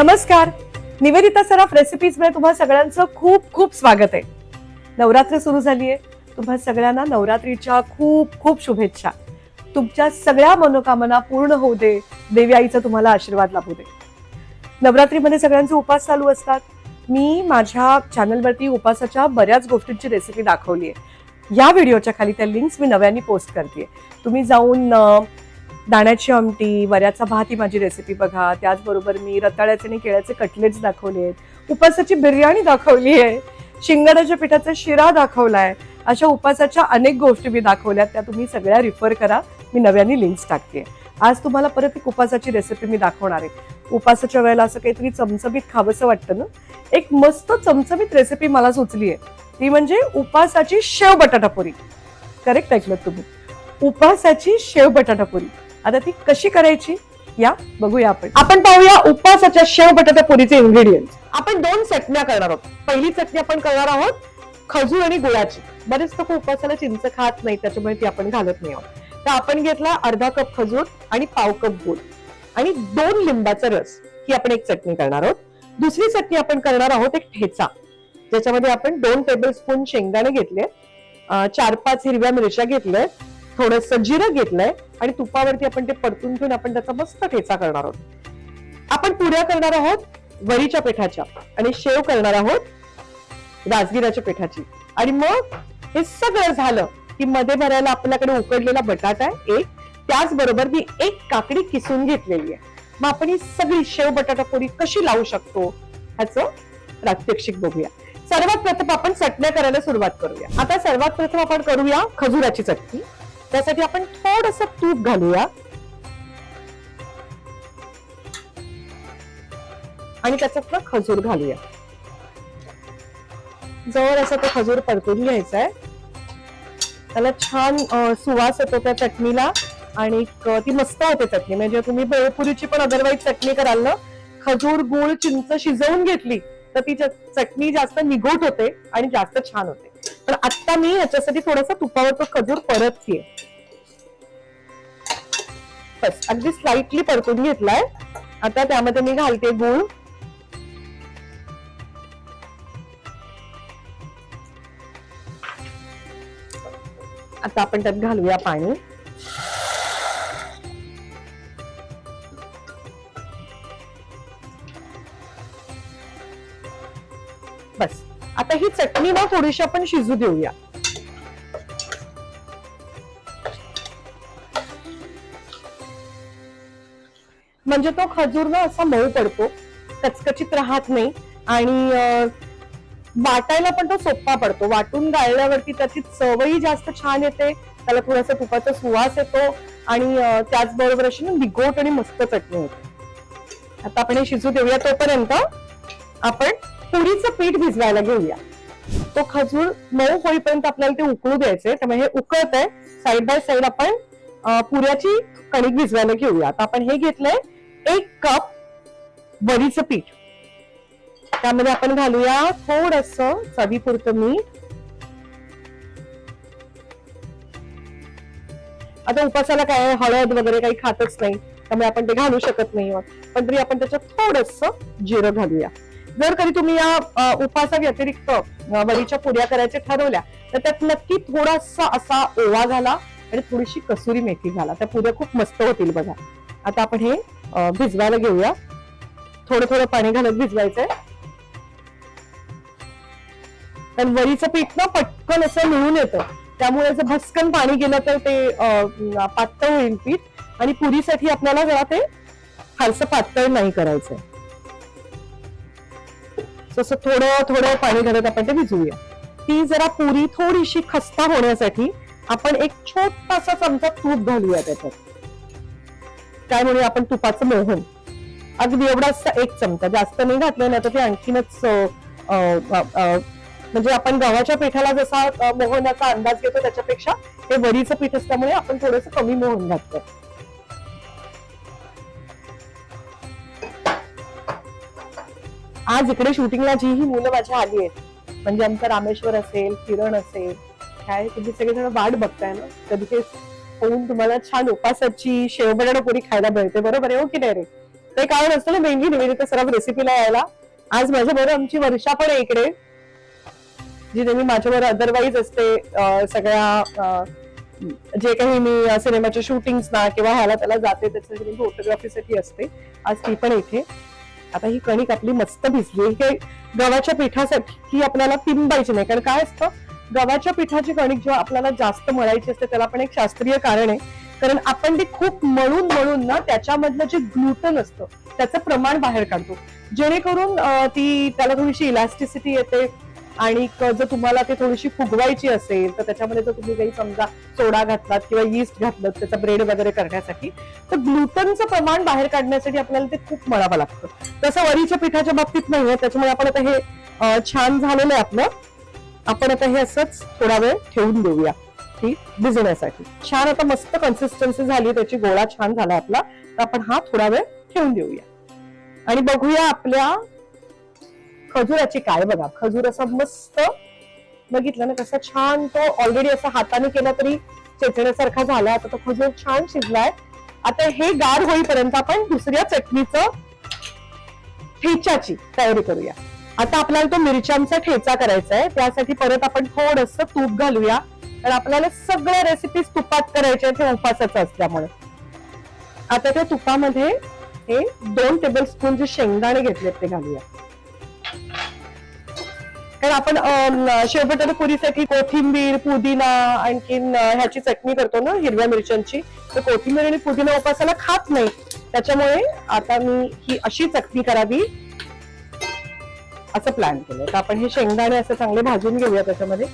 नमस्कार. निवेदिता सराफ रेसिपीजमध्ये तुम्हा सगळ्यांचं खूप खूप स्वागत आहे. नवरात्र सुरू झाली आहे तुम्हा सगळ्यांना नवरात्रीच्या खूप खूप शुभेच्छा. तुमच्या सगळ्या मनोकामना पूर्ण होऊ दे. देवी आईचा तुम्हाला आशीर्वाद लाभू दे. नवरात्रीमध्ये सगळ्यांचे उपास चालू असतात. मी माझ्या चॅनलवरती उपासाच्या बऱ्याच गोष्टींची रेसिपी दाखवली आहे या व्हिडिओच्या खाली त्या लिंक्स मी नव्याने पोस्ट करते तुम्ही जाऊन दाण्याची आमटी वऱ्याचा भात ही माझी रेसिपी बघा. त्याचबरोबर मी रताळ्याचे आणि केळ्याचे कटलेट्स दाखवले आहेत. उपासाची बिर्याणी दाखवली आहे. शिंगाड्याच्या पिठाचा शिरा दाखवलाय. अशा उपासाच्या अनेक गोष्टी मी दाखवल्यात त्या तुम्ही सगळ्या रिफर करा. मी नव्याने लिंक्स टाकते. आज तुम्हाला परत एक उपासाची रेसिपी मी दाखवणार आहे. उपासाच्या वेळेला असं काहीतरी चमचमीत खावंसं वाटतं ना? एक मस्त चमचमीत रेसिपी मला सुचली आहे. ती म्हणजे उपासाची शेव बटाटापुरी करेक्ट ऐकलं तुम्ही. उपासाची शेव बटाटापुरी आता ती कशी करायची? या बघूया आपण. आपण पाहूया उपवासाच्या शेव बटाटा पुरीचे इन्ग्रेडियंट आपण दोन चटण्या करणार आहोत. पहिली चटणी आपण करणार आहोत खजूर आणि गुळाची. बरेच लोक उपवासाला चिंच खात नाही त्याच्यामुळे ती आपण घालत नाही आहोत. तर आपण घेतला अर्धा कप खजूर आणि पाव कप गुळ. आणि दोन लिंबाचा रस ही आपण एक चटणी करणार आहोत. दुसरी चटणी आपण करणार आहोत एक ठेचा. ज्याच्यामध्ये आपण दोन टेबल स्पून शेंगदाणे घेतले चार पाच हिरव्या मिरच्या घेतल्या थोडस जिरं घेतलंय आणि तुपावरती आपण ते परतून घेऊन आपण त्याचा मस्त ठेचा करणार आहोत. आपण पुऱ्या करणार आहोत वरीच्या पिठाच्या आणि शेव करणार आहोत राजगिराच्या पिठाची. आणि मग हे सगळं झालं की मध्ये भरायला आपल्याकडे उकडलेला बटाटा आहे एक त्याचबरोबर मी एक काकडी किसून घेतलेली आहे. मग आपण ही सगळी शेव बटाटा पुरी कशी लावू शकतो ह्याचं प्रात्यक्षिक बघूया. सर्वात प्रथम आपण चटण्या करायला सुरुवात करूया. आता सर्वात प्रथम आपण करूया खजुराची चटणी. त्यासाठी आपण थोडस तूप घालूया. आणि त्याच्यात ना खजूर घालूया. जवळ असं तो खजूर परतून घ्यायचा आहे त्याला छान सुवास येतो त्या चटणीला आणि ती मस्त होते चटणी. म्हणजे तुम्ही बेळपुरीची पण अदरवाईज चटणी कराल ना खजूर गुळ चिंच शिजवून घेतली तर ती चटणी जास्त निघोट होते आणि जास्त छान होते. तर आता मी याच्यासाठी थोडासा तुपावरचं खजूर परततीये बस अगदी स्लाइटली परतून घेतलाय. आता त्यामध्ये मी घालते गुळ. आता आपण त्यात घालूया पाणी. आता ही चटणी ना थोडीशी आपण शिजू देऊया. म्हणजे तो खजूर ना असा मऊ पडतो कचकचित राहत नाही आणि वाटायला पण तो सोपा पडतो. वाटून गाळल्यावरती त्याची चवही जास्त छान येते त्याला थोडासा तुपाचा सुवास येतो आणि त्याचबरोबर अशी ना बिघोट आणि मस्त चटणी होते. आता आपण हे शिजू देऊया तोपर्यंत आपण पुरीचं पीठ भिजवायला घेऊया. तो खजूर मऊ होईपर्यंत आपल्याला ते उकळू द्यायचे त्यामुळे हे उकळत आहे साईड बाय साईड आपण पुऱ्याची कणिक भिजवायला घेऊया. आता आपण हे घेतलंय एक कप वरीचं पीठ. त्यामध्ये आपण घालूया थोडस चवीपुरतं मीठ. आता उपासाला काय हळद वगैरे काही खातच नाही. त्यामुळे आपण ते घालू शकत नाही. पण तरी आपण त्याच्यात थोडस जिरं घालूया. जर कधी तुम्ही या उपवासा उपासा व्यतिरिक्त अ, वरीच्या पुऱ्या करायच्या ठरवल्या तर त्यात नक्की थोडासा असा ओवा घाला आणि थोडीशी कसुरी मेथी घाला. त्या पुऱ्या खूप मस्त होतील बघा. आता आपण हे भिजवायला घेऊया. थोडं थोडं पाणी घालत भिजवायचंय. कारण वरीचं पीठ ना पटकन असं मिळून येतं. त्यामुळे जर भस्कन पाणी गेलं तर ते पातळ होईल पीठ. आणि पुरीसाठी आपल्याला जरा ते फारसं पातळ नाही करायचंय. जसं थोडं थोडं पाणी घालत आपण ते भिजवूया ती जरा पुरी थोडीशी खस्ता होण्यासाठी आपण एक छोटासा चमचा तूप घालूया त्याच्यात. काय म्हणूया आपण तुपाचं मोहन. अगदी एवढाच एक चमचा. जास्त नाही घातलं नाही तर ते आणखीनच म्हणजे आपण गव्हाच्या पिठाला जसा मोहनाचा अंदाज घेतो त्याच्यापेक्षा हे वरीचं पीठ असल्यामुळे आपण थोडस कमी मोहन घातलं आज इकडे शूटिंगला जी ही मुलं माझ्या आली आहेत. म्हणजे आमचं रामेश्वर असेल किरण असेल काय तुम्ही सगळेजण वाट बघताय ना? कधी ते होऊन तुम्हाला छान उपासाची शेवबटाणा पुरी खायला मिळते. बरोबर आहे हो की नाही रे ते कारण असतं ना मेनली निवेदिता सर्व रेसिपीला यायला. आज माझ्याबरोबर आमची वर्षा पण आहे इकडे. जी नेहमी माझ्यावर अदरवाईज असते सगळ्या जे काही मी सिनेमाच्या शूटिंग किंवा ह्याला त्याला जाते त्याच्यासाठी फोटोग्राफीसाठी असते आज ती पण इथे. आता ही कणिक आपली मस्त भिजली हे गव्हाच्या पिठासाठी ही आपल्याला पिंबायची नाही. कारण काय असतं? गव्हाच्या पिठाची कणिक जेव्हा आपल्याला जास्त मळायची असते त्याला पण एक शास्त्रीय कारण आहे. कारण आपण ती खूप मळून मळून ना त्याच्यामधलं जे ग्लुटन असतं त्याचं प्रमाण बाहेर काढतो. जेणेकरून ती त्याला थोडीशी इलास्टिसिटी येते. आणि जर तुम्हाला ते थोडीशी फुगवायची असेल तर त्याच्यामध्ये जर तुम्ही काही समजा सोडा घातलात किंवा यीस्ट घातलं त्याचा ब्रेड वगैरे करण्यासाठी तर ग्लुटनचं प्रमाण बाहेर काढण्यासाठी आपल्याला ते खूप मळावं लागतं. तसं वरीच्या पिठाच्या बाबतीत नाहीये त्याच्यामुळे आपण आता हे छान झालेलं आहे आपलं. आपण आता हे असंच थोडा वेळ ठेवून देऊया ती भिजण्यासाठी. छान आता मस्त कन्सिस्टन्सी झाली त्याची गोळा छान झाला आपला. तर आपण हा थोडा वेळ ठेवून देऊया. आणि बघूया आपल्या खजुराची काय बघा. खजूर असा मस्त बघितलं ना कसा छान तो ऑलरेडी असा हाताने केला तरी चेचण्यासारखा झाला. आता तो खजूर छान शिजलाय. आता हे गार होईपर्यंत आपण दुसऱ्या चटणीचं ठेच्याची तयारी करूया. आता आपल्याला तो मिरच्यांचा ठेचा करायचा आहे. त्यासाठी परत आपण थोडस तूप घालूया. कारण आपल्याला सगळ्या रेसिपीज तुपात करायच्या ते उपासाचं असल्यामुळे. आता त्या तुपामध्ये हे दोन टेबल स्पून जे शेंगदाणे घेतलेत ते घालूया. कारण आपण अं, पुरीसाठी कोथिंबीर पुदिना आणखीन ह्याची चटणी करतो ना हिरव्या मिरच्यांची. तर कोथिंबीर आणि पुदिना उपासाला खात नाही. त्याच्यामुळे आता मी ही अशी चटणी करावी. असं प्लॅन केलं तर आपण हे शेंगदाणे असं चांगले भाजून घेऊया त्याच्यामध्ये.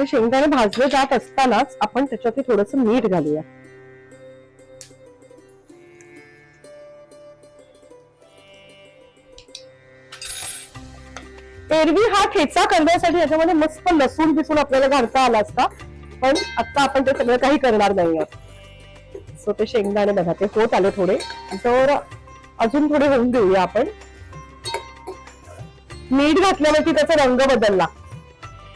हे शेंगदाणे भाजले जात असतानाच आपण त्याच्यात थोडस मीठ घालूया. एरवी हा ठेचा करण्यासाठी याच्यामध्ये मस्त लसूण दिसून आपल्याला घालता आला असता पण आता आपण ते सगळं काही करणार नाही आहोत. सो ते शेंगदाणे बघा ते होत आले थोडे. तर अजून थोडे होऊन देऊया आपण. मीठ घातल्यावरती त्याचा रंग बदलला.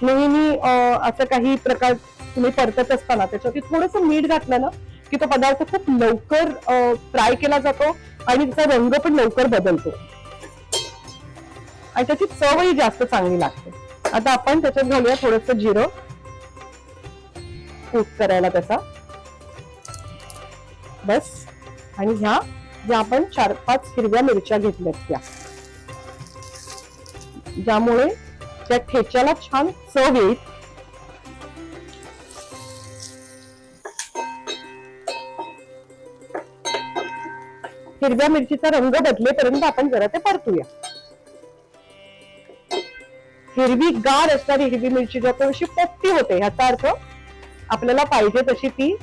नेहमी अं, असं काही प्रकार तुम्ही परतत असताना त्याच्यावरती थोडंसं मीठ घातलं ना की तो पदार्थ खूप लवकर फ्राय केला जातो आणि त्याचा रंग पण लवकर बदलतो. आणि त्याची चवही जास्त चांगली लागते. आता आपण त्याच्यात घालूया थोडस जिरं. कूक करायला त्याचा. बस. आणि ह्या ज्या आपण चार पाच हिरव्या मिरच्या घेतल्यात त्या. ज्यामुळे त्या ठेच्याला छान चव येईल. हिरव्या मिरचीचा रंग बदलेपर्यंत आपण जरा ते परतूया. हिरवी गार असणारी हिरवी मिरची जो थोडीशी पोपटी होते ह्याचा अर्थ आपल्याला पाहिजे तशी ती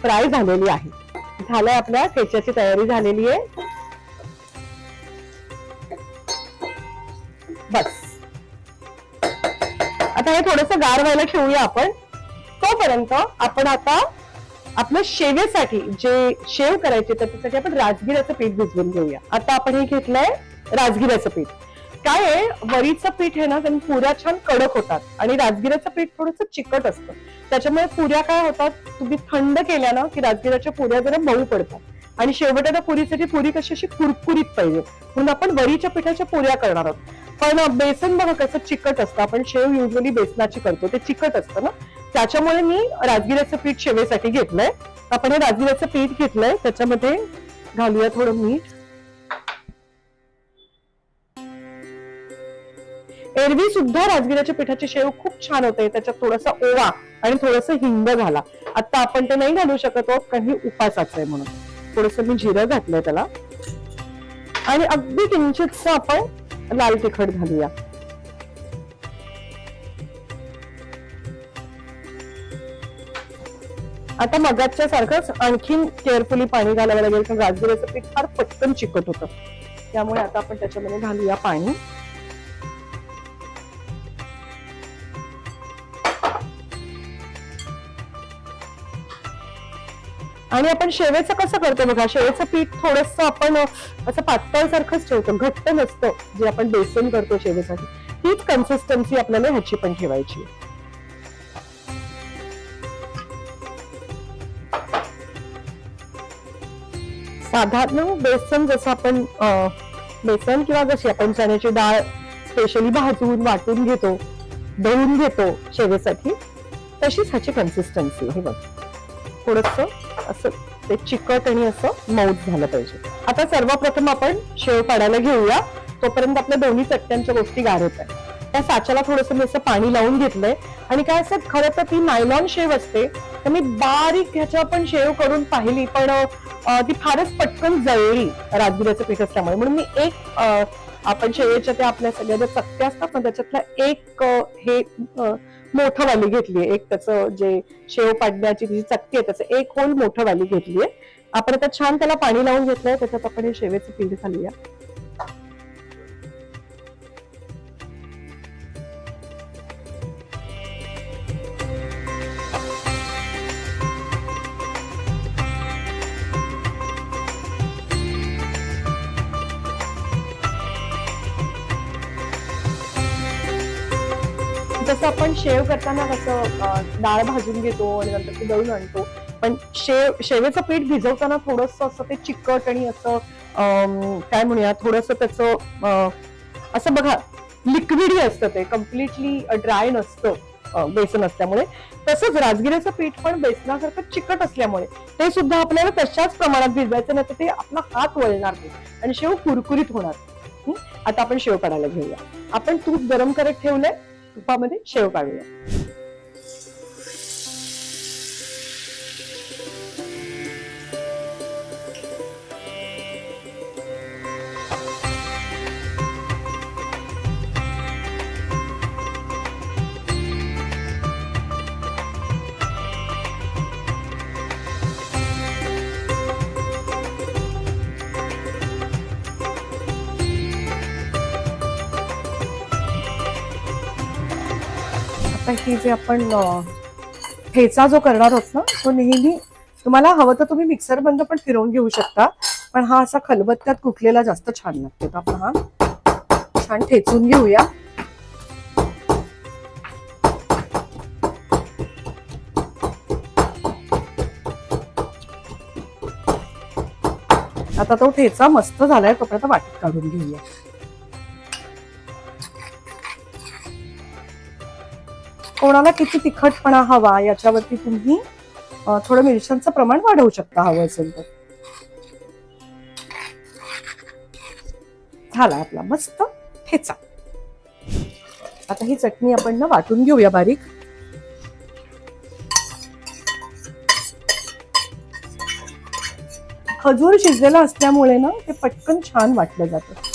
फ्राय झालेली आहे. झालंय आपल्या ठेच्याची तयारी झालेली आहे. बस. आता हे थोडस गार व्हायला ठेवूया आपण. तोपर्यंत आपण आता आपल्या शेवेसाठी जे शेव करायचे तर त्यासाठी आपण राजगिराचं पीठ भिजवून घेऊया. आता आपण हे घेतलंय राजगिराचं पीठ. काय आहे? वरीचं पीठ आहे ना त्यांनी पुऱ्या छान कडक होतात आणि राजगिराचं पीठ थोडंसं चिकट असतं. त्याच्यामुळे पुऱ्या काय होतात? तुम्ही थंड केल्या ना की राजगिराच्या पुऱ्या जरा मऊ पडतात. आणि शेवटाच्या पुरीसाठी पुरी कशी अशी कुरकुरीत पाहिजे? म्हणून आपण वरीच्या पिठाच्या पुऱ्या करणार आहोत. पण बेसन बघा कसं चिकट असतं. आपण शेव युजली बेसनाची करतो. ते चिकट असतं ना? त्याच्यामुळे मी राजगिऱ्याचं पीठ शेवेसाठी घेतलंय. आपण हे राजगिऱ्याचं पीठ घेतलंय. त्याच्यामध्ये घालूया थोडं मीठ. एरवी सुद्धा राजगिऱ्याच्या पिठाची शेव खूप छान होते त्याच्यात थोडासा ओवा आणि थोडस हिंग घाला. आता आपण ते नाही घालू शकत आहोत काही उपासाचं आहे म्हणून. थोडस मी जिरं घातलंय त्याला. आणि अगदी किंचितच आपण लाल तिखट घालूया. आता मगाच्या सारखंच आणखीन केअरफुली पाणी घालावं लागेल कारण राजगिऱ्याचं पीठ फार पटकन चिकट होतं. त्यामुळे आता आपण त्याच्यामध्ये घालूया पाणी. आणि आपण शेवेचं कसं करतो बघा? शेवेचं पीठ थोडस आपण असं पातळसारखंच ठेवतो. घट्ट नसतं जे आपण बेसन करतो शेवेसाठी. तीच कन्सिस्टन्सी आपल्याला ह्याची पण ठेवायची साधारण बेसन जसं आपण अं, बेसन किंवा जशी आपण चण्याची डाळ स्पेशली भाजून वाटून घेतो दळून घेतो शेवेसाठी तशीच ह्याची कन्सिस्टन्सी हे बघ. थोडस असं ते चिकट आणि असं मऊत झालं पाहिजे. आता सर्वप्रथम आपण शेव काढायला घेऊया. तोपर्यंत आपल्या दोन्ही चट्ट्यांच्या गोष्टी गार होत आहेत त्या साच्याला थोडंसं मी असं पाणी लावून घेतलंय. आणि काय असं खरं तर ती नायलॉन शेव असते. तर मी बारीक ह्याच्या आपण शेव करून पाहिली पण ती फारच पटकन जळली राजगिऱ्याचं पीठ असल्यामुळे. म्हणून मी एक आपण शेवेच्या त्या आपल्या सगळ्या ज्या चकत्या असतात ना त्याच्यातल्या एक हे मोठं वाली घेतलीये एक त्याचं जे शेव पाडण्याची जी चकती आहे त्याचं एक होल मोठं वाली घेतलीये आपण आता छान त्याला पाणी लावून घेतलंय त्याच्यात आपण हे शेवेचं पीठ घालूया. शेव करताना कसं डाळ भाजून घेतो आणि नंतर ते दळून आणतो. पण शेव शेवेचं पीठ भिजवताना थोडस असं ते चिकट आणि असं अं, काय म्हणूया थोडस त्याचं अं, असं बघा लिक्विडी असतं ते कम्प्लिटली ड्राय नसतं बेसन असल्यामुळे. तसंच राजगिऱ्याचं पीठ पण बेसनासारखं चिकट असल्यामुळे ते सुद्धा आपल्याला तशाच प्रमाणात भिजवायचं नाही तर ते आपला हात वळणार नाही आणि शेव कुरकुरीत होणार. आता आपण शेव काढायला घेऊया. आपण तूप गरम करत ठेवलंय. तुपामध्ये शेव काढूया की जे आपण ठेचा जो करणार आहोत ना तो नेहमी तुम्हाला हवं तर तुम्ही मिक्सर बंद पण फिरवून घेऊ शकता. पण हा असा खलबत्त्यात कुटलेला जास्त छान लागतो तर आपण हा छान ठेचून घेऊया. आता तो ठेचा मस्त झालाय. तोपर्यंत वाटत काढून घेऊया. कोणाला किती तिखटपणा हवा याच्यावरती तुम्ही थोडं मिरच्यांचं प्रमाण वाढवू शकता हवं असेल तर. झाला आपला मस्त ठेचा. आता ही चटणी आपण ना वाटून घेऊया बारीक. खजूर शिजलेला असल्यामुळे ना ते पटकन छान वाटलं जातं.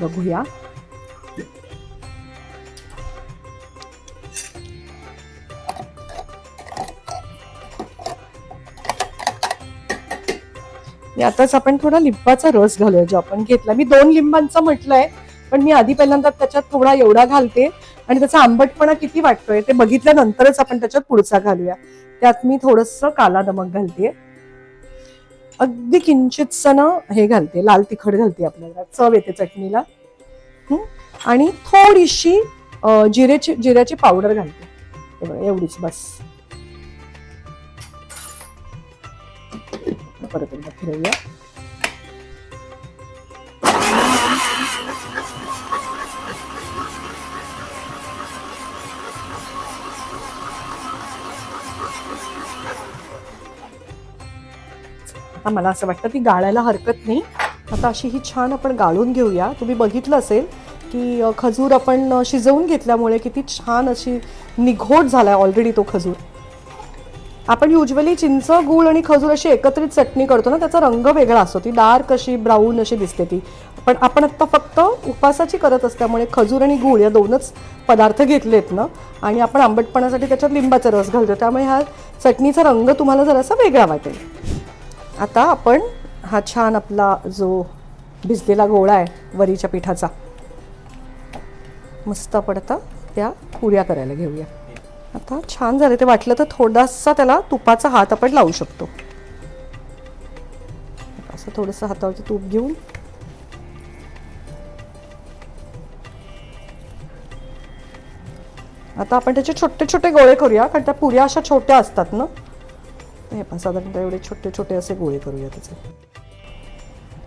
बघूया यातच आपण थोडा लिंबाचा रस घालूया जो आपण घेतला. मी दोन लिंबांचा म्हटलंय पण मी आधी पहिल्यांदा त्याच्यात थोडा एवढा घालते. आणि त्याचा आंबटपणा किती वाटतोय ते बघितल्यानंतरच आपण त्याच्यात पुढचा घालूया. त्यात मी थोडस काला नमक घालते अगदी किंचित ना हे घालते लाल तिखट घालते आपल्याला चव येते चटणीला. आणि थोडीशी जिरेची जिऱ्याची पावडर घालते. एवढीच बस. परत एकदा फिरवूया. आता मला असं वाटतं ती गाळायला हरकत नाही. आता अशी ही छान आपण गाळून घेऊया. तुम्ही बघितलं असेल की खजूर आपण शिजवून घेतल्यामुळे किती छान अशी निघोट झाला आहे ऑलरेडी तो खजूर. आपण युजली चिंच गूळ आणि खजूर अशी एकत्रित चटणी करतो ना त्याचा रंग वेगळा असतो. ती डार्क अशी ब्राऊन अशी दिसते ती. पण आपण आत्ता फक्त उपासाची करत असल्यामुळे खजूर आणि गूळ या दोनच पदार्थ घेतलेत ना आणि आपण आंबटपणासाठी त्याच्यात लिंबाचा रस घालतो. त्यामुळे ह्या चटणीचा रंग तुम्हाला जरासा वेगळा वाटेल. आता आपण हा छान आपला जो भिजलेला गोळा आहे वरीच्या पिठाचा मस्त आपण आता त्या पुऱ्या करायला घेऊया. आता छान झाले ते वाटलं तर थोडासा त्याला तुपाचा हात आपण लावू शकतो. असं थोडंसं हातावरती तूप घेऊन. आता आपण त्याचे छोटे छोटे गोळे करूया कारण त्या पुऱ्या अशा छोट्या असतात ना. हे पहा साधारणतः एवढे छोटे छोटे असे गोळे करूया त्याचे.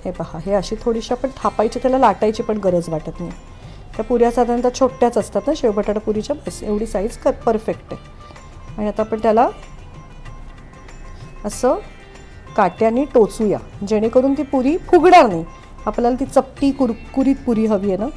हे पहा हे अशी थोडीशी आपण थापायची त्याला लाटायची पण गरज वाटत नाही. त्या पुऱ्या साधारणतः छोट्याच असतात ना शेवबटाटा पुरीच्या बस एवढी साईज क परफेक्ट आहे. आणि आता आपण त्याला असं काट्याने टोचूया जेणेकरून ती पुरी फुगणार नाही. आपल्याला ती चपटी कुरकुरीत पुरी हवी आहे ना.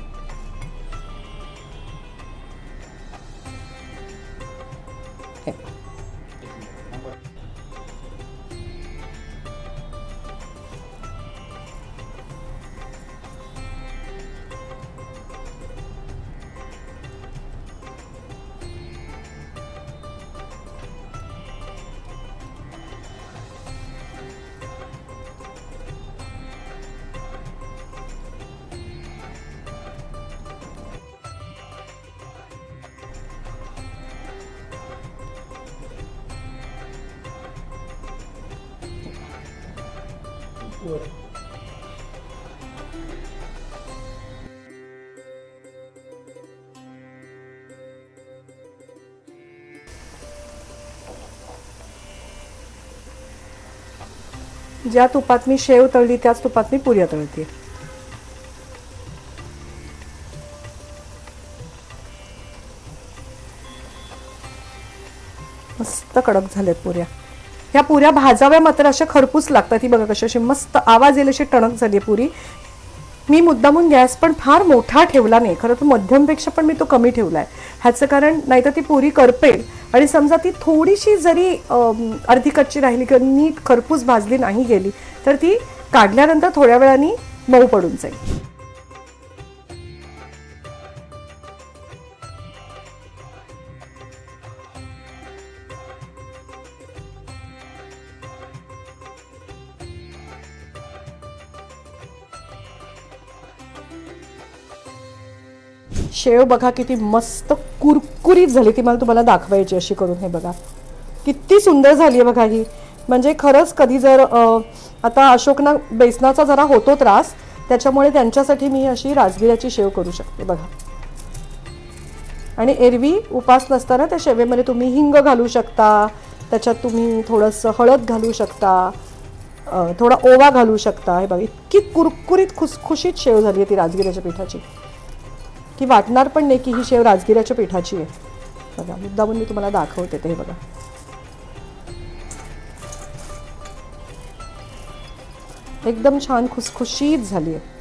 ज्या तुपात मी शेव तळली त्याच तुपात मी पुऱ्या तळते. मस्त कडक झाल्यात पुऱ्या. ह्या पुऱ्या भाजाव्या मात्र अशा खरपूस लागतात. ही बघा कशी अशी मस्त आवाज येईल अशी टणक झाली पुरी. मी मुद्दामून गॅस पण फार मोठा ठेवला नाही. खरं तर मध्यमपेक्षा पण मी तो कमी ठेवला आहे ह्याचं कारण नाहीतर ती पुरी करपेल. आणि समजा ती थोडीशी जरी अर्धी कच्ची राहिली किंवा नीट खरपूस भाजली नाही गेली तर ती काढल्यानंतर थोड्या वेळाने मऊ पडून जाईल. शेव बघा किती मस्त कुरकुरीत झाली ती मला तुम्हाला दाखवायची अशी करून. हे बघा. किती सुंदर झाली आहे बघा ही. म्हणजे खरंच कधी जर आता अशोकना बेसनाचा जरा होतो त्रास त्याच्यामुळे त्यांच्यासाठी मी अशी राजगिऱ्याची शेव करू शकते बघा. आणि एरवी उपास नसताना त्या शेवेमध्ये तुम्ही हिंग घालू शकता त्याच्यात तुम्ही थोडंसं हळद घालू शकता थोडा ओवा घालू शकता. हे बघा इतकी कुरकुरीत खुसखुशीत शेव झाली आहे ती राजगिऱ्याच्या पिठाची. की वाटणार पण नाही की ही शेव राजगिराच्या पिठाची आहे. बघा मुद्दामून मी तुम्हाला दाखवते ते बघा. एकदम छान खुसखुशीत झाली आहे.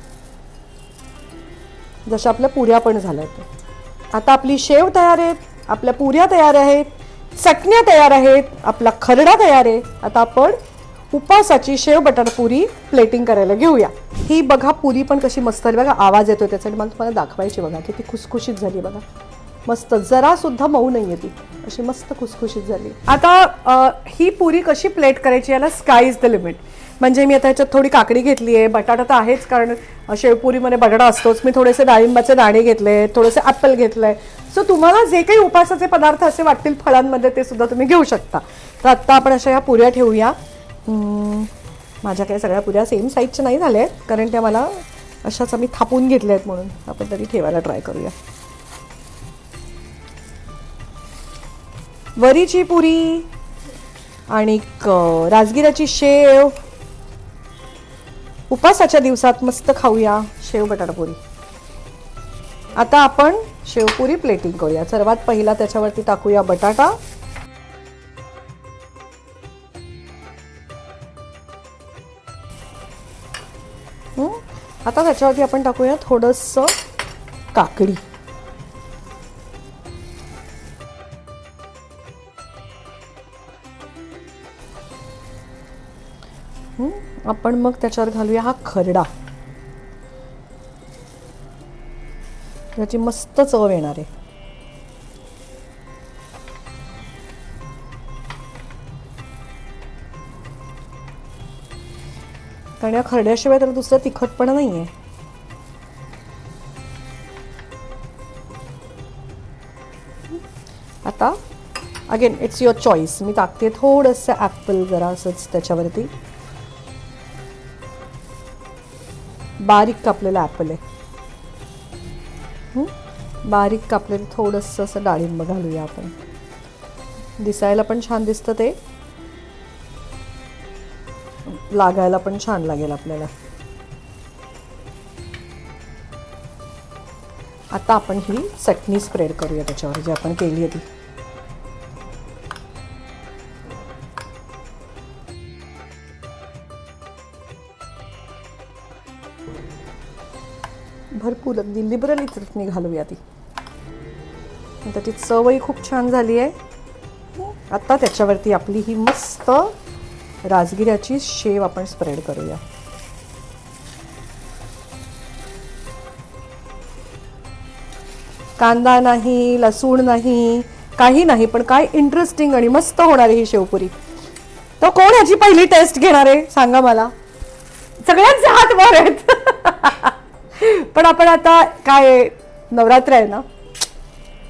जशा आपल्या पुऱ्या पण झाल्या आहेत आता आपली शेव तयार आहेत आपल्या पुऱ्या तयार आहेत चटण्या तयार आहेत आपला खरडा तयार आहे. आता आपण उपासाची शेव बटाटा पुरी प्लेटिंग करायला घेऊया. ही बघा पुरी पण कशी मस्त झाली. बघा आवाज येतोय त्यासाठी मला तुम्हाला दाखवायची बघा. किती खुसखुशीत झाली बघा. मस्त. जरासुद्धा मऊ नाही आहे ती. अशी मस्त खुसखुशीत झाली. आता ही पुरी कशी प्लेट करायची याला स्काय इज द लिमिट म्हणजे मी आता ह्याच्यात थोडी काकडी घेतली आहे. बटाटा तर आहेच कारण शेवपुरीमध्ये बटाटा असतोच. मी थोडेसे डाळिंबाचे दाणे घेतले थोडेसे ॲपल आहे सो तुम्हाला जे काही उपासाचे पदार्थ असे वाटतील फळांमध्ये ते सुद्धा तुम्ही घेऊ शकता. तर आत्ता आपण अशा ह्या पुऱ्या ठेवूया. माझ्या काही सगळ्या पुऱ्या सेम साईजच्या नाही झाल्या आहेत कारण त्या मला अशाच आम्ही थापून घेतल्या आहेत म्हणून. आपण तरी ठेवायला ट्राय करूया. वरीची पुरी आणि राजगिराची शेव. उपासाच्या दिवसात मस्त खाऊया शेव बटाटापुरी आता आपण शेवपुरी प्लेटिंग करूया. सर्वात पहिला त्याच्यावरती टाकूया बटाटा. आता त्याच्यावरती आपण टाकूया थोडंसं काकडी. आपण मग त्याच्यावर घालूया हा खरडा. त्याची मस्त चव येणार आहे. कारण या खरड्याशिवाय त्याला दुसरं तिखटपणा नाही आहे आता अगेन इट्स युअर चॉईस मी टाकते थोडंसं ॲपल जरा असंच त्याच्यावरती. बारीक कापलेलं ॲपल आहे. बारीक कापलेलं थोडंसं असं डाळिंब घालूया आपण. दिसायला पण छान दिसतं ते. लागायला पण छान लागेल आपल्याला. आता आपण ही चटणी स्प्रेड करूया त्याच्यावर जी आपण केली आहे ती भरपूर अगदी लिबरली चटणी घालूया ती. त्याची चवही खूप छान झाली आहे. आता त्याच्यावरती आपली ही मस्त राजगिऱ्याची शेव आपण स्प्रेड करूया. कांदा नाही लसूण नाही काही नाही पण काय इंटरेस्टिंग आणि मस्त होणार आहे ही शेवपुरी. तर कोण ह्याची पहिली टेस्ट घेणार आहे? सांगा मला. सगळ्यांचे हात वर आहेत. पण आपण आता काय नवरात्र आहे ना?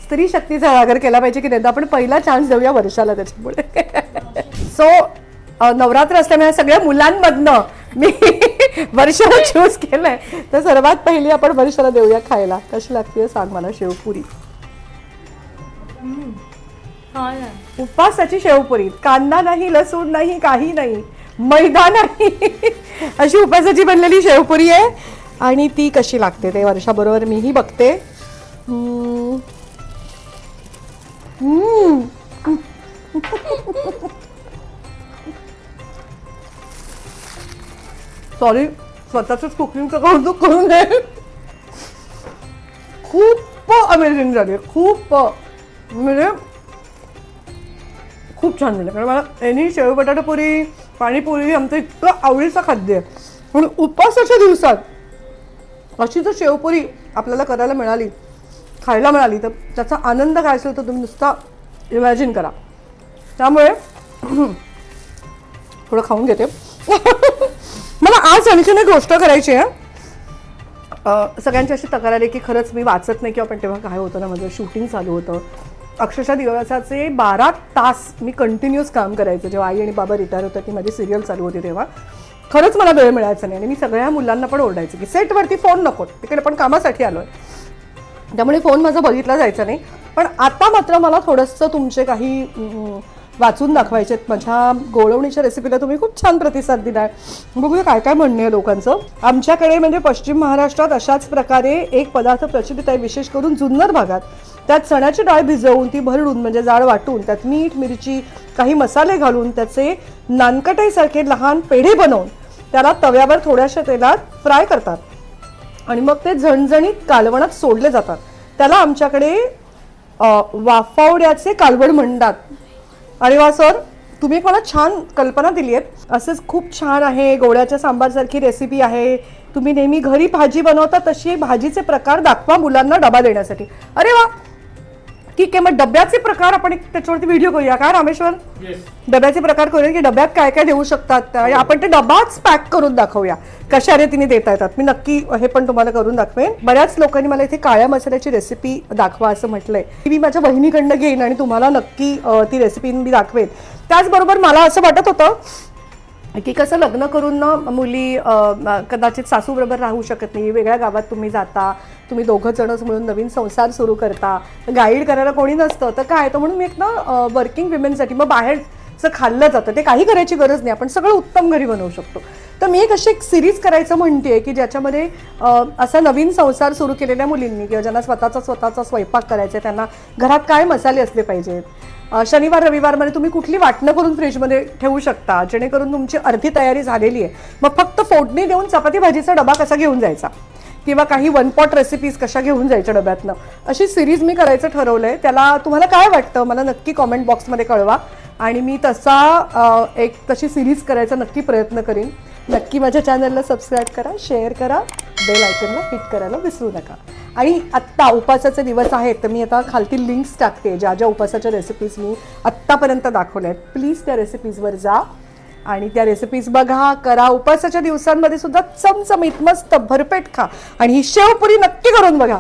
स्त्री शक्तीचा जागर केला पाहिजे की नाही? आपण पहिला चान्स देऊया वर्षाला त्याच्यामुळे. सो नवरात्र असल्यामुळे सगळ्या मुलांमधनं मी वर्षाला चूज केलंय. तर सर्वात पहिली आपण वर्षाला देऊया खायला. कशी लागते सांग मला शेवपुरी. उपवासाची शेवपुरी. कांदा नाही लसूण नाही काही नाही. मैदा नाही. अशी उपवासाची बनलेली शेवपुरी आहे. आणि ती कशी लागते ते वर्षाबरोबर मीही बघते. सॉरी स्वतःच कुकिंगचं कौतुक करू नये खूप अमेझिंग झाली. खूप म्हणजे खूप छान झालं. कारण मला एनी शेव बटाटापुरी पाणीपुरी आमचं इतकं आवडीचं खाद्य आहे. म्हणून उपवासाच्या दिवसात अशी जर शेवपुरी आपल्याला करायला मिळाली खायला मिळाली तर त्याचा आनंद काय असेल तर तुम्ही नुसता इमॅजिन करा. त्यामुळे थोडं खाऊन घेते. आज आणखीन एक गोष्ट करायची आहे. सगळ्यांची अशी तक्रार आहे की खरंच मी वाचत नाही किंवा पण तेव्हा काय होतं ना माझं शूटिंग चालू होतं. अक्षरशः दिवसाचे बारा तास मी कंटिन्युअस काम करायचं. जेव्हा आई आणि बाबा रिटायर होतं की माझी सिरियल चालू होती तेव्हा. खरंच मला वेळ मिळायचा नाही आणि मी सगळ्या मुलांना पण ओरडायचं की सेटवरती फोन नको. तिकडे पण कामासाठी आलो आहे त्यामुळे फोन माझा बघितला जायचा नाही. पण आता मात्र मला थोडंसं तुमचे काही वाचून दाखवायचे आहेत. माझ्या गोळवणीच्या रेसिपीला तुम्ही खूप छान प्रतिसाद दिला आहे बघूया काय काय म्हणणे आहे लोकांचं. आमच्याकडे म्हणजे पश्चिम महाराष्ट्रात अशाच प्रकारे एक पदार्थ प्रचलित आहे विशेष करून जुन्नर भागात. त्यात चण्याची डाळ भिजवून ती भरडून म्हणजे जाड वाटून त्यात मीठ मिरची काही मसाले घालून त्याचे नानकटाईसारखे लहान पेढे बनवून त्याला तव्यावर थोड्याशा तेलात फ्राय करतात. आणि मग ते झणझणीत कालवणात सोडले जातात. त्याला आमच्याकडे वाफावड्याचे कालवण म्हणतात. अरे वा सर तुम्ही मला छान कल्पना दिली आहे असंच खूप छान आहे गोळ्याच्या सांबारसारखी रेसिपी आहे. तुम्ही नेहमी घरी भाजी बनवता तशी भाजीचे प्रकार दाखवा मुलांना डबा देण्यासाठी. अरे वा! ठीक आहे मग डब्याचे प्रकार आपण एक त्याच्यावरती व्हिडिओ करूया का रामेश्वर? डब्याचे प्रकार करूया की डब्यात काय काय देऊ शकतात. आणि आपण ते डबाच पॅक करून दाखवूया. कशा रीतीने देता येतात. मी नक्की हे पण तुम्हाला करून दाखवेन. बऱ्याच लोकांनी मला इथे काळ्या मसाल्याची रेसिपी दाखवा असं म्हटलंय. ती मी माझ्या बहिणीकडनं घेईन आणि तुम्हाला नक्की ती रेसिपी मी दाखवेन. त्याचबरोबर मला असं वाटत होतं की कसं लग्न करून ना मुली कदाचित सासूबरोबर राहू शकत नाही वेगळ्या गावात तुम्ही जाता तुम्ही दोघं जणच मिळून नवीन संसार सुरू करता गाईड करायला कोणी नसतं तर काय? तर म्हणून मी एक ना वर्किंग विमेनसाठी मग बाहेरचं खाल्लं जातं. ते काही करायची गरज नाही. आपण सगळं उत्तम घरी बनवू शकतो. तर मी एक अशी एक सिरीज करायचं म्हणते की ज्याच्यामध्ये असा नवीन संसार सुरू केलेल्या मुलींनी किंवा ज्यांना स्वतःचा स्वतःचा स्वयंपाक करायचा आहे, त्यांना घरात काय मसाले असले पाहिजेत. शनिवार रविवारमध्ये तुम्ही कुठली वाटणं करून फ्रीजमध्ये ठेवू शकता जेणेकरून तुमची अर्धी तयारी झालेली आहे. मग फक्त फोडणी देऊन चपाती भाजीचा डबा कसा घेऊन जायचा? किंवा काही वन पॉट रेसिपीज कशा घेऊन जायच्या डब्यातनं? अशी सिरीज मी करायचं ठरवलं आहे त्याला तुम्हाला काय वाटतं? मला नक्की कॉमेंट बॉक्समध्ये कळवा. आणि मी तसा एक तशी सिरीज करायचा नक्की प्रयत्न करीन. नक्की माझ्या चॅनलला सबस्क्राईब करा शेअर करा. बेल आयकनला हिट करायला विसरू नका. आणि आत्ता उपासाचे दिवस आहेत तर मी आता खालती लिंक्स टाकते ज्या ज्या उपासाच्या रेसिपीज मी आत्तापर्यंत दाखवल्या आहेत. प्लीज त्या रेसिपीजवर जा आणि त्या रेसिपीज बघा करा. उपासाच्या दिवसांमध्ये सुद्धा चमचमीत मस्त भरपेट खा. आणि ही शेवपुरी नक्की करून बघा.